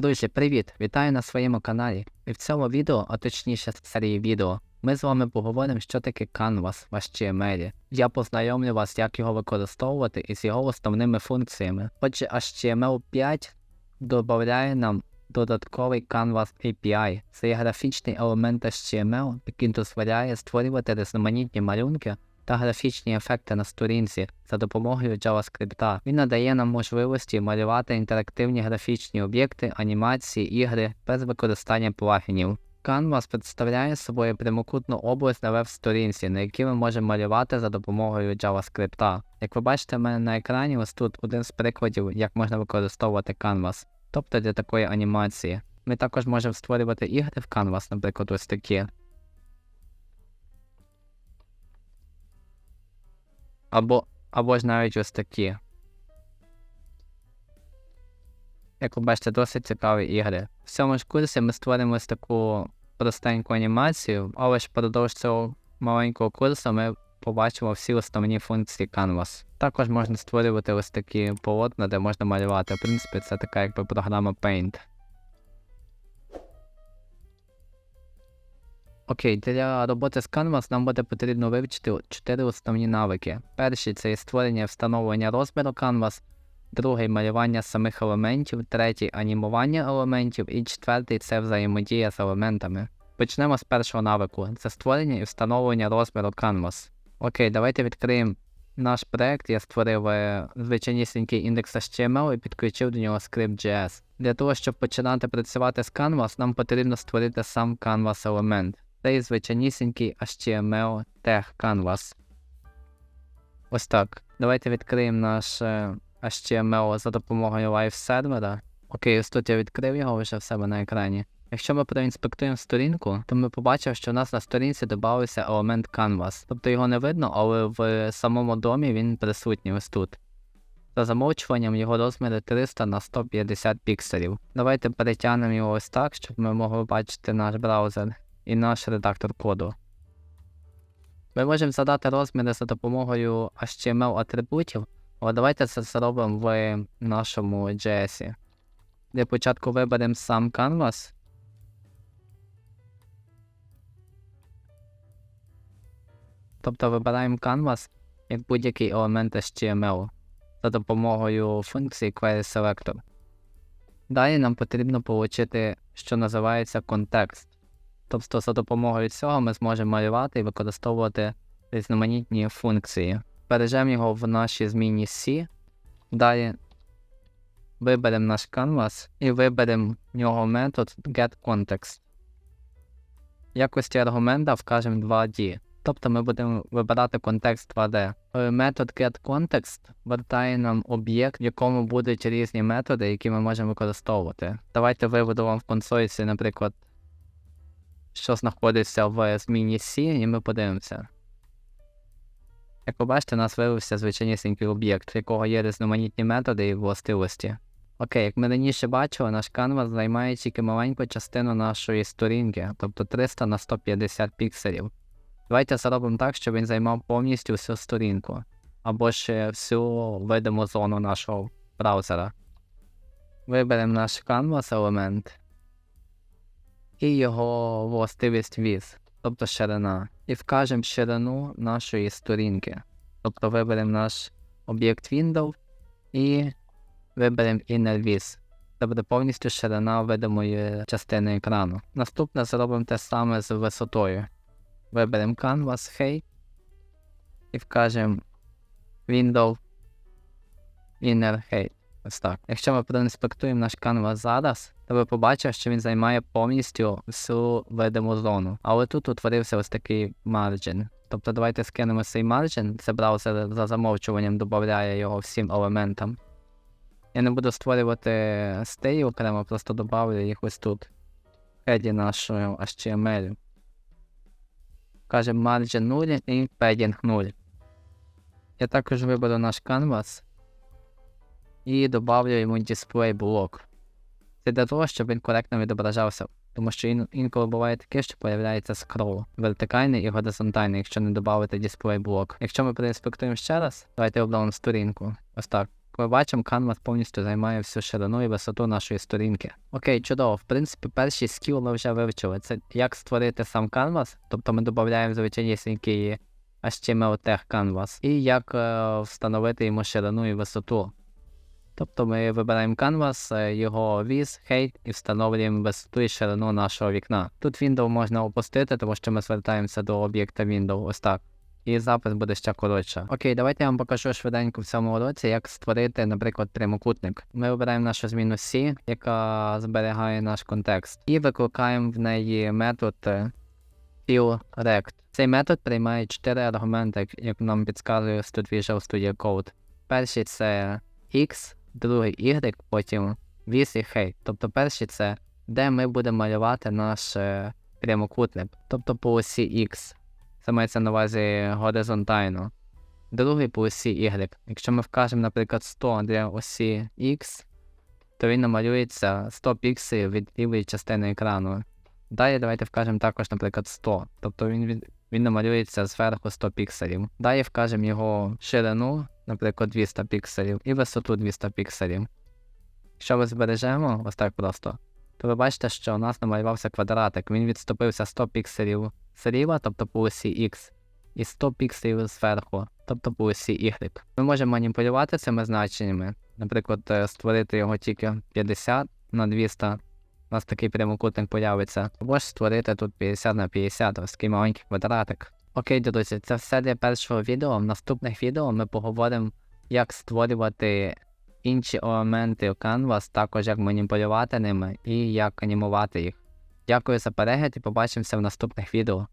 Друзі, привіт! Вітаю на своєму каналі. І в цьому відео, а точніше серії відео, ми з вами поговоримо, що таке Canvas в HTML. Я познайомлю вас, як його використовувати і з його основними функціями. Отже, HTML 5 додає нам додатковий Canvas API. Це є графічний елемент HTML, який дозволяє створювати різноманітні малюнки та графічні ефекти на сторінці за допомогою JavaScript. Він надає нам можливості малювати інтерактивні графічні об'єкти, анімації, ігри без використання плагінів. Canvas представляє собою прямокутну область на веб-сторінці, на якій ми можемо малювати за допомогою JavaScript. Як ви бачите в мене на екрані, ось тут один з прикладів, як можна використовувати Canvas, тобто для такої анімації. Ми також можемо створювати ігри в Canvas, наприклад, ось такі. Або, або ж навіть ось такі. Як ви бачите, досить цікаві ігри. В цьому ж курсі ми створимо ось таку простеньку анімацію, але ж впродовж цього маленького курсу ми побачимо всі основні функції Canvas. Також можна створювати ось такі полотна, де можна малювати. В принципі, це така якби програма Paint. Окей, для роботи з Canvas нам буде потрібно вивчити чотири основні навики. Перший це створення і встановлення розміру Canvas, другий малювання самих елементів, третій анімування елементів і четвертий це взаємодія з елементами. Почнемо з першого навику це створення і встановлення розміру Canvas. Окей, давайте відкриємо наш проект. Я створив е, звичайнісінький індекс HTML і підключив до нього Script.js. Для того, щоб починати працювати з Canvas, нам потрібно створити сам Canvas елемент. Це є звичайнісінький HTML тег Canvas. Ось так. Давайте відкриємо наш е, HTML за допомогою Live сервера. Окей, ось тут я відкрив його вже в себе на екрані. Якщо ми проінспектуємо сторінку, то ми побачимо, що у нас на сторінці додався елемент Canvas. Тобто його не видно, але в самому домі він присутній ось тут. За замовчуванням його розміри 300 на 150 пікселів. Давайте перетягнемо його ось так, щоб ми могли бачити наш браузер і наш редактор коду. Ми можемо задати розміри за допомогою HTML атрибутів, але давайте це зробимо в нашому JS. Для початку виберемо сам Canvas. Тобто вибираємо Canvas як будь-який елемент HTML за допомогою функції Query Selector. Далі нам потрібно отримати, що називається контекст. Тобто за допомогою цього ми зможемо малювати і використовувати різноманітні функції. Бережемо його в нашій зміні C. Далі виберемо наш canvas і виберемо в нього метод getContext. В якості аргумента вкажемо 2D. Тобто ми будемо вибирати контекст 2D. Е, Метод getContext вертає нам об'єкт, в якому будуть різні методи, які ми можемо використовувати. Давайте виведу вам в консольці, наприклад, що знаходиться в зміні C, і ми подивимося. Як ви бачите, у нас виявився звичайнісінький об'єкт, в якого є різноманітні методи і властивості. Окей, як ми раніше бачили, наш canvas займає тільки маленьку частину нашої сторінки, тобто 300 на 150 пікселів. Давайте зробимо так, щоб він займав повністю всю сторінку, або ще всю видиму зону нашого браузера. Виберемо наш canvas елемент і його властивість віз, тобто ширина. І вкажемо ширину нашої сторінки. Тобто виберемо наш об'єкт Window і виберемо Inner Viz. Буде повністю ширина видимої частини екрану. Наступне зробимо те саме з висотою. Виберемо Canvas Height і вкажемо Window Inner Height. Ось так. Якщо ми проінспектуємо наш Canvas зараз, ви побачите, що він займає повністю всю видиму зону. Але тут утворився ось такий марджин. Тобто давайте скинемо цей марджин, це браузер за замовчуванням додає його всім елементам. Я не буду створювати стилі окремо, просто додавлю їх ось тут. В хеді нашого HTML. Кажемо margin 0 і padding 0. Я також виберу наш canvas і додавлю йому display блок. Це для того, щоб він коректно відображався, тому що ін інколи буває таке, що появляється скрол вертикальний і горизонтальний, якщо не додати display блок. Якщо ми проінспектуємо ще раз, давайте обновимо сторінку. Ось так. ми бачимо, Canvas повністю займає всю ширину і висоту нашої сторінки. Окей, чудово. В принципі, перший скіл ми вже вивчили. Це як створити сам Canvas, тобто ми додаємо звичайнісінький HTML тег Canvas, і як е, встановити йому ширину і висоту. Тобто ми вибираємо Canvas, е, його віз, height і встановлюємо висоту і ширину нашого вікна. Тут Window можна опустити, тому що ми звертаємося до об'єкта Window, ось так. І запис буде ще коротше. Окей, давайте я вам покажу швиденько в цьому уроці, як створити, наприклад, прямокутник. Ми вибираємо нашу зміну C, яка зберігає наш контекст, і викликаємо в неї метод е, fillRect. Цей метод приймає 4 аргументи, як- нам підказує тут Visual Studio Code. Перший це X, другий Y, потім віз і height. Тобто перший це де ми будемо малювати наш е, прямокутник, тобто по осі X. Це мається на увазі горизонтально. Другий по осі Y. Якщо ми вкажемо, наприклад, 100 для осі X, то він намалюється 100 пікселів від лівої частини екрану. Далі давайте вкажемо також, наприклад, 100. Тобто він, від- він намалюється зверху 100 пікселів. Далі вкажемо його ширину, наприклад, 200 пікселів, і висоту 200 пікселів. Якщо ми збережемо ось так просто, то ви бачите, що у нас намалювався квадратик. Він відступився 100 пікселів зліва, тобто по осі X, і 100 пікселів зверху, тобто по осі Y. Ми можемо маніпулювати цими значеннями, наприклад, е, створити його тільки 50 на 200, у нас такий прямокутник появиться, або ж створити тут 50 на 50, ось такий маленький квадратик. Окей, друзі, це все для першого відео. В наступних відео ми поговоримо, як створювати інші елементи у Canvas, також як маніпулювати ними і як анімувати їх. Дякую за перегляд і побачимося в наступних відео.